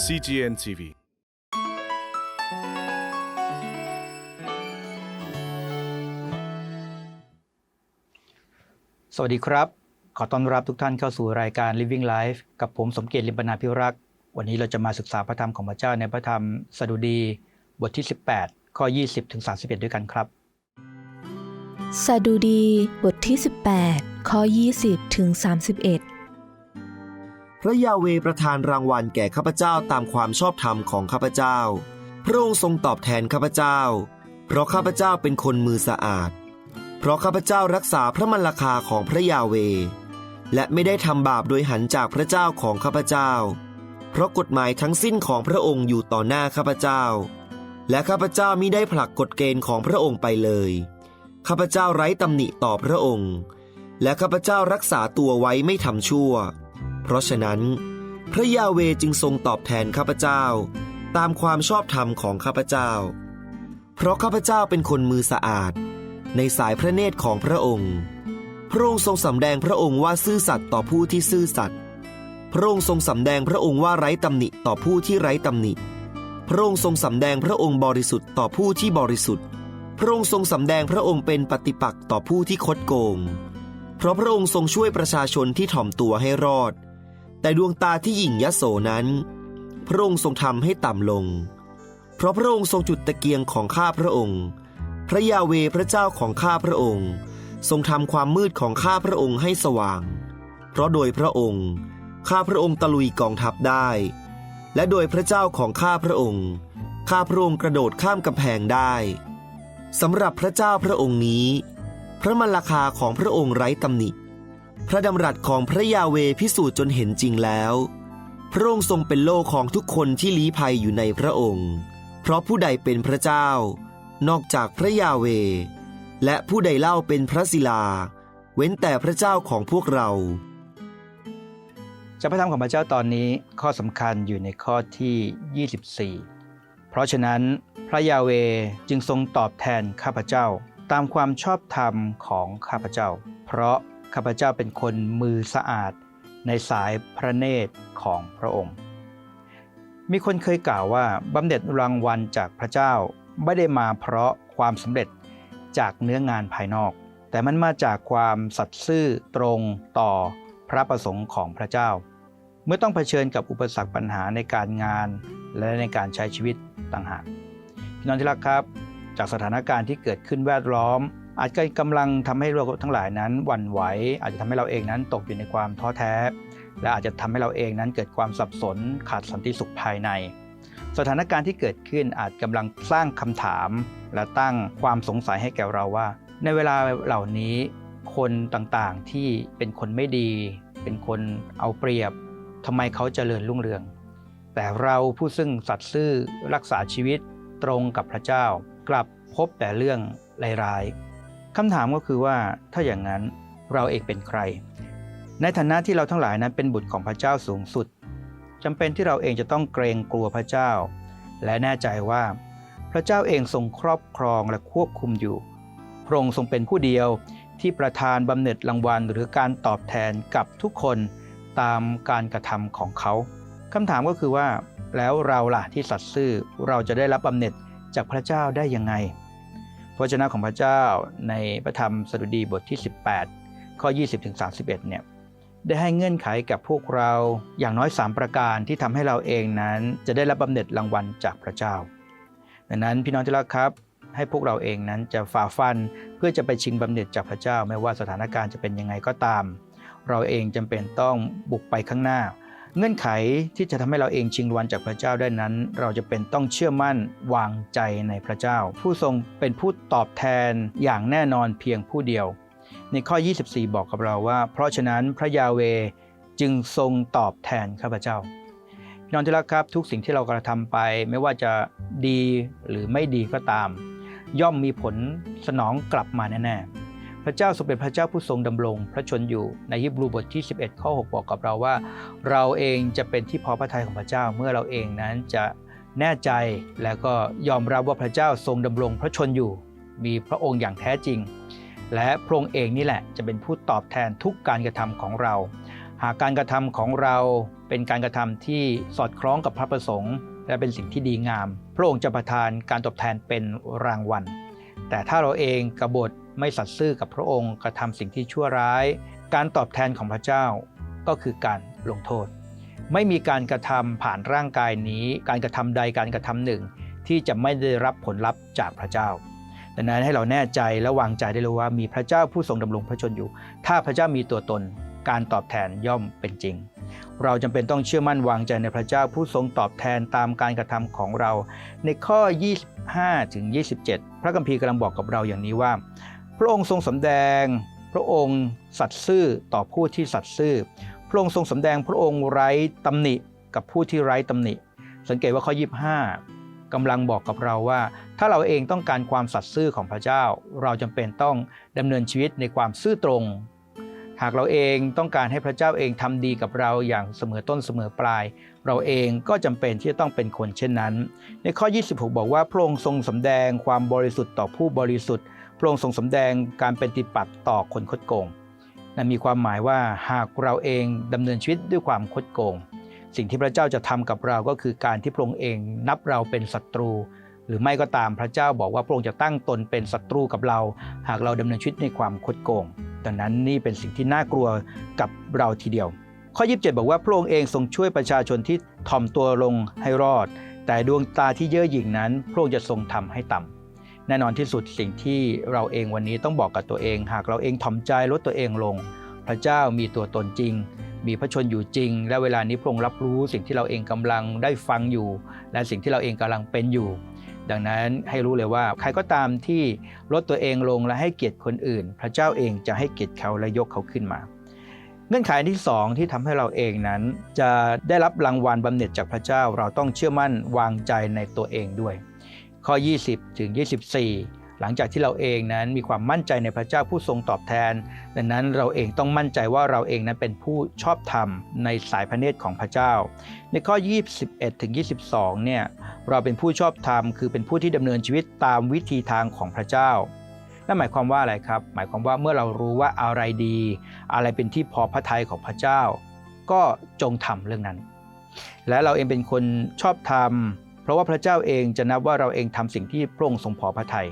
CGN TV สวัสดีครับ ขอต้อนรับทุกท่านเข้าสู่รายการ Living Life กับผมสมเกียรติลิมปนาพิรักษ์ วันนี้เราจะมาศึกษาพระธรรมของพระเจ้าในพระธรรมสดุดี บทที่ 18 ข้อ 20 ถึง 31 ด้วยกันครับ สดุดี บทที่ 18 ข้อ 20 ถึง 31 พระยาเวประทานรางวัลแก่ข้าพเจ้าตามความชอบธรรมของข้าพเจ้า พระองค์ทรงตอบแทนข้าพเจ้า เพราะข้าพเจ้าเป็นคนมือสะอาด เพราะข้าพเจ้ารักษาพระมันราคาของพระยาเว และไม่ได้ทำบาปโดยหันจากพระเจ้าของข้าพเจ้า เพราะกฎหมายทั้งสิ้นของพระองค์อยู่ต่อหน้าข้าพเจ้า และข้าพเจ้ามิได้ผลักกฎเกณฑ์ของพระองค์ไปเลย ข้าพเจ้าไร้ตำหนิต่อพระองค์ และข้าพเจ้ารักษาตัวไว้ไม่ทำชั่ว ราะฉะนั้น พระยาเวจึงทรงตอบแทนข้าพเจ้า ตามความชอบธรรมของข้าพเจ้า เพราะข้าพเจ้าเป็นคนมือสะอาด ในสายพระเนตรของพระองค์ พระองค์ทรงสำแดงพระองค์ว่าซื่อสัตย์ต่อผู้ที่ซื่อสัตย์พระองค์ทรงสำแดงพระองค์ว่าไร้ตำหนิต่อผู้ที่ไร้ตำหนิ พระองค์ทรงสำแดงพระองค์บริสุทธิ์ต่อผู้ที่บริสุทธิ์ พระองค์ทรงสำแดงพระองค์เป็นปฏิปักษ์ต่อผู้ที่คดโกง เพราะพระองค์ทรงช่วยประชาชนที่ถ่อมตัวให้รอด แต่ดวงตาที่หยิ่งยโสนั้น พระองค์ทรงทำให้ต่ำลง เพราะพระองค์ทรงจุดตะเกียงของข้าพระองค์ พระยาเวพระเจ้าของข้าพระองค์ ทรงทำความมืดของข้าพระองค์ให้สว่าง เพราะโดยพระองค์ข้าพระองค์ตะลุยกองทัพได้ และโดยพระเจ้าของข้าพระองค์ ข้าพระองค์กระโดดข้ามกำแพงได้สำหรับพระเจ้าพระองค์นี้ พระมรคาของพระองค์ไร้ตำหนิ พระดำรัสของพระยาเวพิสูจน์จนเห็นจริงแล้ว พระองค์ทรงเป็นโลกของทุกคนที่ลี้ภัยอยู่ในพระองค์ เพราะผู้ใดเป็นพระเจ้า นอกจากพระยาเว และผู้ใดเล่าเป็นพระศิลา เว้นแต่พระเจ้าของพวกเราจากพระธรรมของพระเจ้าตอนนี้ข้อสำคัญอยู่ในข้อที่ 24 เพราะฉะนั้นพระยาเวจึงทรงตอบแทนข้าพเจ้า ตามความชอบธรรมของข้าพเจ้า เพราะ ข้าพเจ้าเป็นคนมือสะอาดในสายพระเนตรของพระองค์ มีคนเคยกล่าวว่าบำเหน็จรางวัลจากพระเจ้าไม่ได้มาเพราะความสำเร็จจากเนื้องานภายนอก แต่มันมาจากความสัตย์ซื่อตรงต่อพระประสงค์ของพระเจ้า เมื่อต้องเผชิญกับอุปสรรคปัญหาในการงานและในการใช้ชีวิตต่างหากพี่น้องที่รักครับ จากสถานการณ์ที่เกิดขึ้นแวดล้อม อาจจะกำลังทำให้เราทั้งหลายนั้นหวั่นไหว อาจจะทำให้เราเองนั้นตกอยู่ในความท้อแท้ และอาจจะทำให้เราเองนั้นเกิดความสับสนขาดสันติสุขภายใน สถานการณ์ที่เกิดขึ้นอาจกำลังสร้างคำถาม และตั้งความสงสัยให้แก่เราว่า ในเวลาเหล่านี้ คนต่างๆที่เป็นคนไม่ดี เป็นคนเอาเปรียบทำไมเขาเจริญรุ่งเรือง แต่เราผู้ซึ่งสัตย์ซื่อรักษาชีวิตตรงกับพระเจ้ากลับพบแต่เรื่องร้ายๆ คำถามก็คือว่าถ้าอย่างนั้นเราเองเป็นใคร ในฐานะที่เราทั้งหลายนั้นเป็นบุตรของพระเจ้าสูงสุดจำเป็นที่เราเองจะต้องเกรงกลัวพระเจ้า และแน่ใจว่า พระเจ้าเองทรงครอบครองและควบคุมอยู่ พระองค์ทรงเป็นผู้เดียวที่ประทานบำเหน็จรางวัลหรือการตอบแทนกับทุกคนตามการกระทำของเขาคำถามก็คือว่า แล้วเราล่ะที่สัตย์ซื่อเราจะได้รับบำเหน็จจากพระเจ้าได้ยังไง ระเจ้าของพระเจ้าในพระธรรมสดุดีบทที่ 18 ข้อ 20-31เนี่ยได้ให้เงื่อนไขกับพวกเราอย่างน้อย 3 ประการที่ทำให้เราเองนั้นจะได้รับบำเหน็จรางวัลจากพระเจ้า ดังนั้นพี่น้องที่รักครับ ให้พวกเราเองนั้นจะฝ่าฟันเพื่อจะไปชิงบำเหน็จจากพระเจ้า ไม่ว่าสถานการณ์จะเป็นยังไงก็ตาม เราเองจำเป็นต้องบุกไปข้างหน้า เงื่อนไขที่จะทำให้เราเองชิงรางวัลจากพระเจ้าได้นั้น เราจะเป็นต้องเชื่อมั่นวางใจในพระเจ้า ผู้ทรงเป็นผู้ตอบแทนอย่างแน่นอนเพียงผู้เดียว ในข้อ 24 บอกกับเราว่า เพราะฉะนั้นพระยาเวจึงทรงตอบแทนข้าพเจ้าพี่น้องที่รักครับทุกสิ่งที่เรากระทำไปไม่ว่าจะดีหรือไม่ดีก็ตาม ย่อมมีผลสนองกลับมาแน่ๆ พระเจ้าทรงเป็นพระเจ้าผู้ทรงดำรงพระชนอยู่ในยิบรูบทที่ 11 ข้อ 6 บอกกับเราว่า เราเองจะเป็นที่พอพระทัยของพระเจ้าเมื่อเราเองนั้นจะแน่ใจและก็ยอมรับว่าพระเจ้าทรงดำรงพระชนอยู่ มีพระองค์อย่างแท้จริง และพระองค์เองนี่แหละจะเป็นผู้ตอบแทนทุกการกระทำของเรา หากการกระทำของเราเป็นการกระทำที่สอดคล้องกับพระประสงค์ และเป็นสิ่งที่ดีงาม พระองค์จะประทานการตอบแทนเป็นรางวัลแต่ถ้าเราเองกบฏ ไม่สัตย์ซื่อกับพระองค์กระทำสิ่งที่ชั่วร้าย การตอบแทนของพระเจ้าก็คือการลงโทษ ไม่มีการกระทำผ่านร่างกายนี้ การกระทำใดการกระทำหนึ่ง ที่จะไม่ได้รับผลลัพธ์จากพระเจ้าดังนั้นให้เราแน่ใจและวางใจได้เลยว่ามีพระเจ้าผู้ทรงดำรงพระชนอยู่ ถ้าพระเจ้ามีตัวตน การตอบแทนย่อมเป็นจริง เราจำเป็นต้องเชื่อมั่นวางใจในพระเจ้าผู้ทรงตอบแทนตามการกระทำของเรา ในข้อ 25ถึง27 พระคัมภีร์กำลังบอกกับเราอย่างนี้ว่า พระองค์ทรงสำแดง พระองค์สัตย์ซื่อต่อผู้ที่สัตย์ซื่อ พระองค์ทรงสำแดงพระองค์ไร้ตำหนิกับผู้ที่ไร้ตำหนิ สังเกตว่าข้อ 25กำลังบอกกับเราว่า ถ้าเราเองต้องการความสัตย์ซื่อของพระเจ้า เราจำเป็นต้องดำเนินชีวิตในความซื่อตรง หากเราเองต้องการให้พระเจ้าเองทำดีกับเราอย่างเสมอต้นเสมอปลาย เราเองก็จำเป็นที่จะต้องเป็นคนเช่นนั้น ในข้อ 26 บอกว่าพระองค์ทรงสำแดงความบริสุทธิ์ต่อผู้บริสุทธิ์ ระองค์ทรงสำแดงการเป็นปฏิปัตต่อคนคดโกงนั่นมีความหมายว่าหากเราเองดำเนินชีวิตด้วยความคดโกง สิ่งที่พระเจ้าจะทำกับเราก็คือการที่พระองค์เองนับเราเป็นศัตรู หรือไม่ก็ตามพระเจ้าบอกว่าพระองค์จะตั้งตนเป็นศัตรูกับเรา หากเราดำเนินชีวิตในความคดโกงดังนั้นนี่เป็นสิ่งที่น่ากลัวกับเราทีเดียว ข้อ 27 บอกว่าพระองค์เองทรงช่วยประชาชนที่ถ่อมตัวลงให้รอด แต่ดวงตาที่เย่อหยิ่งนั้น พระองค์จะทรงทำให้ต่ำ แน่นอนที่สุดสิ่งที่เราเองวันนี้ต้องบอกกับตัวเอง หากเราเองถ่อมใจลดตัวเองลง พระเจ้ามีตัวตนจริง มีพระชนอยู่จริง และเวลานี้พระองค์รับรู้สิ่งที่เราเองกำลังได้ฟังอยู่ และสิ่งที่เราเองกำลังเป็นอยู่ ดังนั้นให้รู้เลยว่าใครก็ตามที่ลดตัวเองลงและให้เกียรติคนอื่น พระเจ้าเองจะให้เกียรติเขาและยกเขาขึ้นมาเงื่อนไขที่สองที่ทำให้เราเองนั้น จะได้รับรางวัลบำเหน็จจากพระเจ้าเราต้องเชื่อมั่นวางใจในตัวเองด้วย ข้อ 20 ถึง 24 หลังจากที่เราเองนั้นมีความมั่นใจในพระเจ้าผู้ทรงตอบแทน ดังนั้นเราเองต้องมั่นใจว่าเราเองนั้นเป็นผู้ชอบธรรมในสายพระเนตรของพระเจ้า ในข้อ 21 ถึง 22 เนี่ยเราเป็นผู้ชอบธรรมคือเป็นผู้ที่ดำเนินชีวิตตามวิธีทางของพระเจ้านั่นหมายความว่าอะไรครับ หมายความว่าเมื่อเรารู้ว่าอะไรดี อะไรเป็นที่พอพระทัยของพระเจ้า ก็จงทำเรื่องนั้น และเราเองเป็นคนชอบธรรม เพราะว่าพระเจ้าเองจะนับว่าเราเองทำสิ่งที่พระองค์ทรงพอพระทยัย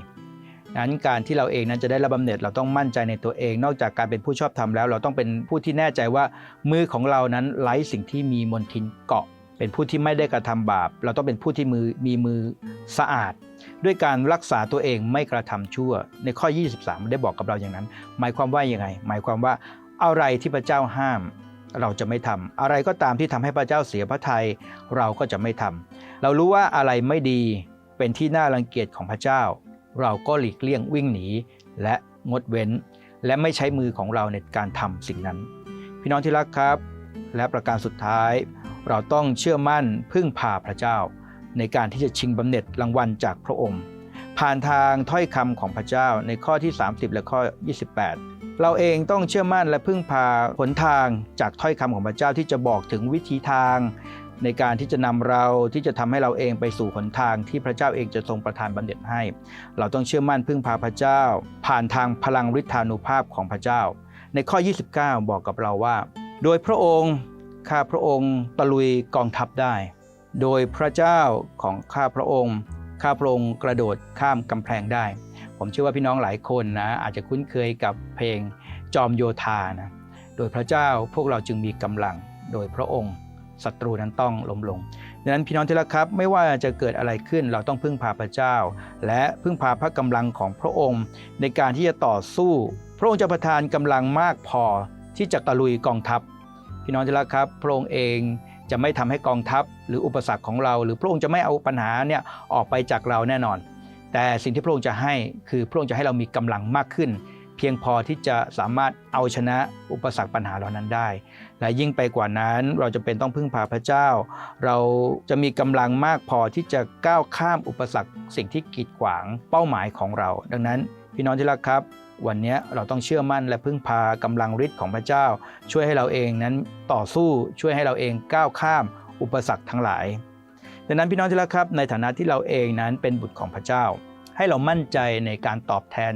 นั้นการที่เราเองนั้นจะได้รับบำเหน็จเราต้องมั่นใจในตัวเอง นอกจากการเป็นผู้ชอบธรรมแล้ว เราต้องเป็นผู้ที่แน่ใจว่ามือของเรานั้นไร้สิ่งที่มีมลทินเกาะ เป็นผู้ที่ไม่ได้กระทำบาป เราต้องเป็นผู้ที่มือมีมือสะอาด ด้วยการรักษาตัวเองไม่กระทำชั่ว ในข้อ 23 ได้บอกกับเราอย่างนั้น หมายความว่าอยังไง หมายความว่าอะไรที่พระเจ้าห้าม เราจะไม่ทำอะไรก็ตามที่ทำให้พระเจ้าเสียพระทัยเราก็จะไม่ทำเรารู้ว่าอะไรไม่ดีเป็นที่น่ารังเกียจของพระเจ้า เราก็หลีกเลี่ยงวิ่งหนีและงดเว้น และไม่ใช้มือของเราในการทำสิ่งนั้น พี่น้องที่รักครับ และประการสุดท้าย เราต้องเชื่อมั่นพึ่งพาพระเจ้า ในการที่จะชิงบำเหน็จรางวัลจากพระองค์ ผ่านทางถ้อยคำของพระเจ้าในข้อที่ 30 และข้อ 28 เราเองต้องเชื่อมั่นและพึ่งพาหนทางจากถ้อยคำของพระเจ้าที่จะบอกถึงวิธีทาง ในการที่จะนำเราที่จะทำให้เราเองไปสู่หนทางที่พระเจ้าเองจะทรงประทานบำเหน็จให้ เราต้องเชื่อมั่นพึ่งพาพระเจ้า ผ่านทางพลังฤทธานุภาพของพระเจ้า ในข้อ 29 บอกกับเราว่า โดยพระองค์ข้าพระองค์ตะลุยกองทัพได้ โดยพระเจ้าของข้าพระองค์ข้าพระองค์กระโดดข้ามกำแพงได้ ผมเชื่อว่าพี่น้องหลายคนนะอาจจะคุ้นเคยกับเพลง จอมโยธานะโดยพระเจ้าพวกเราจึงมีกำลังโดยพระองค์ศัตรูนั้นต้องล้มลงดังนั้นพี่น้องที่รักครับไม่ว่าจะเกิดอะไรขึ้นเราต้องพึ่งพาพระเจ้า และพึ่งพาพระกำลังของพระองค์ ในการที่จะต่อสู้ พระองค์จะประทานกำลังมากพอที่จะตะลุยกองทัพ พี่น้องที่รักครับ พระองค์เองจะไม่ทำให้กองทัพ หรืออุปสรรคของเรา หรือพระองค์จะไม่เอาปัญหาเนี่ยออกไปจากเราแน่นอน แต่สิ่งที่พระองค์จะให้คือพระองค์จะให้เรามีกำลังมากขึ้น พียงพอที่จะสามารถเอาชนะอุปสรรคปัญหาเหล่านั้นได้ และยิ่งไปกว่านั้นเราจะเป็นต้องพึ่งพาพระเจ้า เราจะมีกำลังมากพอที่จะก้าวข้ามอุปสรรคสิ่งที่กีดขวางเป้าหมายของเรา ดังนั้นพี่น้องที่รักครับ วันนี้เราต้องเชื่อมั่นและพึ่งพากำลังฤทธิ์ของพระเจ้า ช่วยให้เราเองนั้นต่อสู้ช่วยให้เราเองก้าวข้ามอุปสรรคทั้งหลาย ดังนั้นพี่น้องที่รักครับ ในฐานะที่เราเองนั้นเป็นบุตรของพระเจ้า ให้เรามั่นใจในการตอบแทน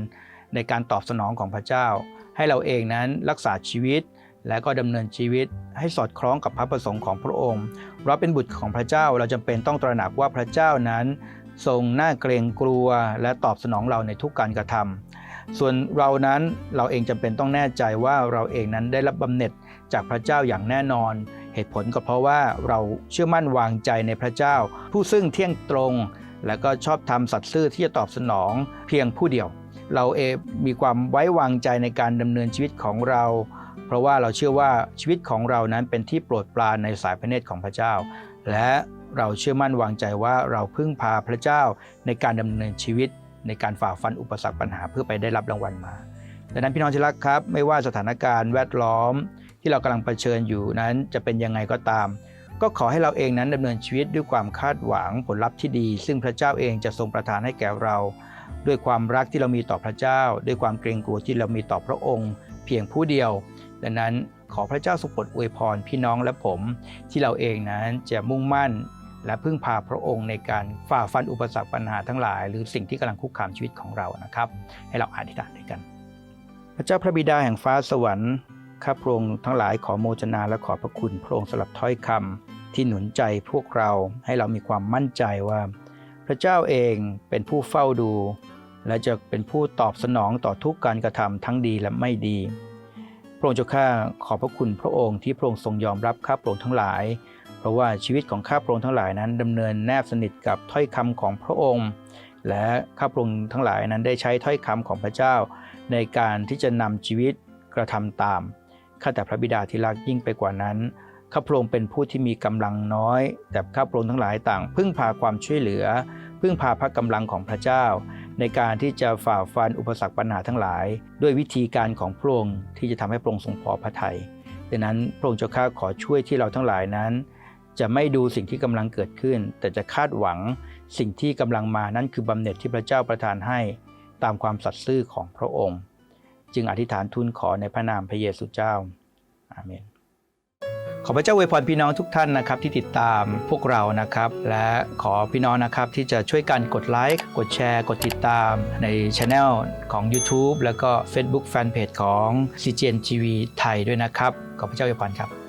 ในการตอบสนองของพระเจ้า ให้เราเองนั้นรักษาชีวิต และก็ดำเนินชีวิต ให้สอดคล้องกับพระประสงค์ของพระองค์ เราเป็นบุตรของพระเจ้าเราจำเป็นต้องตระหนักว่าพระเจ้านั้นทรงน่าเกรงกลัวและตอบสนองเราในทุกการกระทำส่วนเรานั้นเราเองจำเป็นต้องแน่ใจว่าเราเองนั้นได้รับบำเหน็จจากพระเจ้าอย่างแน่นอน เหตุผลก็เพราะว่าเราเชื่อมั่นวางใจในพระเจ้า ผู้ซึ่งเที่ยงตรง และก็ชอบทำสัตย์ซื่อที่จะตอบสนองเพียงผู้เดียว เราเอมีความไว้วางใจในการดำเนินชีวิตของเรา เพราะว่าเราเชื่อว่าชีวิตของเรานั้นเป็นที่โปรดปรานในสายพระเนตรของพระเจ้า และเราเชื่อมั่นวางใจว่าเราพึ่งพาพระเจ้าในการดำเนินชีวิต ในการฝ่าฟันอุปสรรคปัญหาเพื่อไปได้รับรางวัลมาดังนั้นพี่น้องที่รักครับ ไม่ว่าสถานการณ์แวดล้อม ที่เรากำลังเผชิญอยู่นั้นจะเป็นยังไงก็ตาม ก็ขอให้เราเองนั้นดำเนินชีวิตด้วยความคาดหวังผลลัพธ์ที่ดี ซึ่งพระเจ้าเองจะทรงประทานให้แก่เรา ด้วยความรักที่เรามีต่อพระเจ้า ด้วยความเกรงกลัวที่เรามีต่อพระองค์ เพียงผู้เดียว ดังนั้นขอพระเจ้าทรงโปรดอวยพรพี่น้องและผม ที่เราเองนั้นจะมุ่งมั่น และพึ่งพาพระองค์ในการฝ่าฟันอุปสรรคปัญหาทั้งหลาย หรือสิ่งที่กำลังคุกคามชีวิตของเรานะครับ ให้เราอธิษฐานด้วยกัน พระเจ้าพระบิดาแห่งฟ้าสวรรค์ข้าพระองค์ทั้งหลายขอโมจนาและขอพระคุณพระองค์สำหรับถ้อยคำที่หนุนใจพวกเราให้เรามีความมั่นใจว่า พระเจ้าเองเป็นผู้เฝ้าดู และจะเป็นผู้ตอบสนองต่อทุกการกระทำทั้งดีและไม่ดี พระองค์เจ้าข้าขอบพระคุณพระองค์ที่พระองค์ทรงยอมรับข้าพระองค์ทั้งหลาย เพราะว่าชีวิตของข้าพระองค์ทั้งหลายนั้นดำเนินแนบสนิทกับถ้อยคำของพระองค์ และข้าพระองค์ทั้งหลายนั้นได้ใช้ถ้อยคำของพระเจ้า ในการที่จะนำชีวิตกระทำตามข้าแต่พระบิดาที่รักยิ่งไปกว่านั้น ข้าพระองค์เป็นผู้ที่มีกำลังน้อย แต่ข้าพระองค์ทั้งหลายต่าง พึ่งพาความช่วยเหลือ พึ่งพาพระกำลังของพระเจ้า ในการที่จะฝ่าฟันอุปสรรคปัญหาทั้งหลาย ด้วยวิธีการของพระองค์ที่จะทำให้พระองค์ทรงพอพระทัยดังนั้นพระองค์เจ้าข้าขอช่วยที่เราทั้งหลายนั้น จะไม่ดูสิ่งที่กำลังเกิดขึ้น แต่จะคาดหวังสิ่งที่กำลังมานั่นคือบำเหน็จที่พระเจ้าประทานให้ตามความสัตย์ซื่อของพระองค์ จึงอธิษฐานทูลขอในพระนามพระเยซูเจ้าอาเมน ขอพระเจ้าอวยพรพี่น้องทุกท่านนะครับที่ติดตามพวกเรานะครับ และขอพี่น้องนะครับที่จะช่วยกันกดไลค์กดแชร์ กดติดตามในช anel ของ YouTube แล้วก็ Facebook Fanpage ของ CGN TV ไทยด้วยนะครับ ขอพระเจ้าอวยพรครับ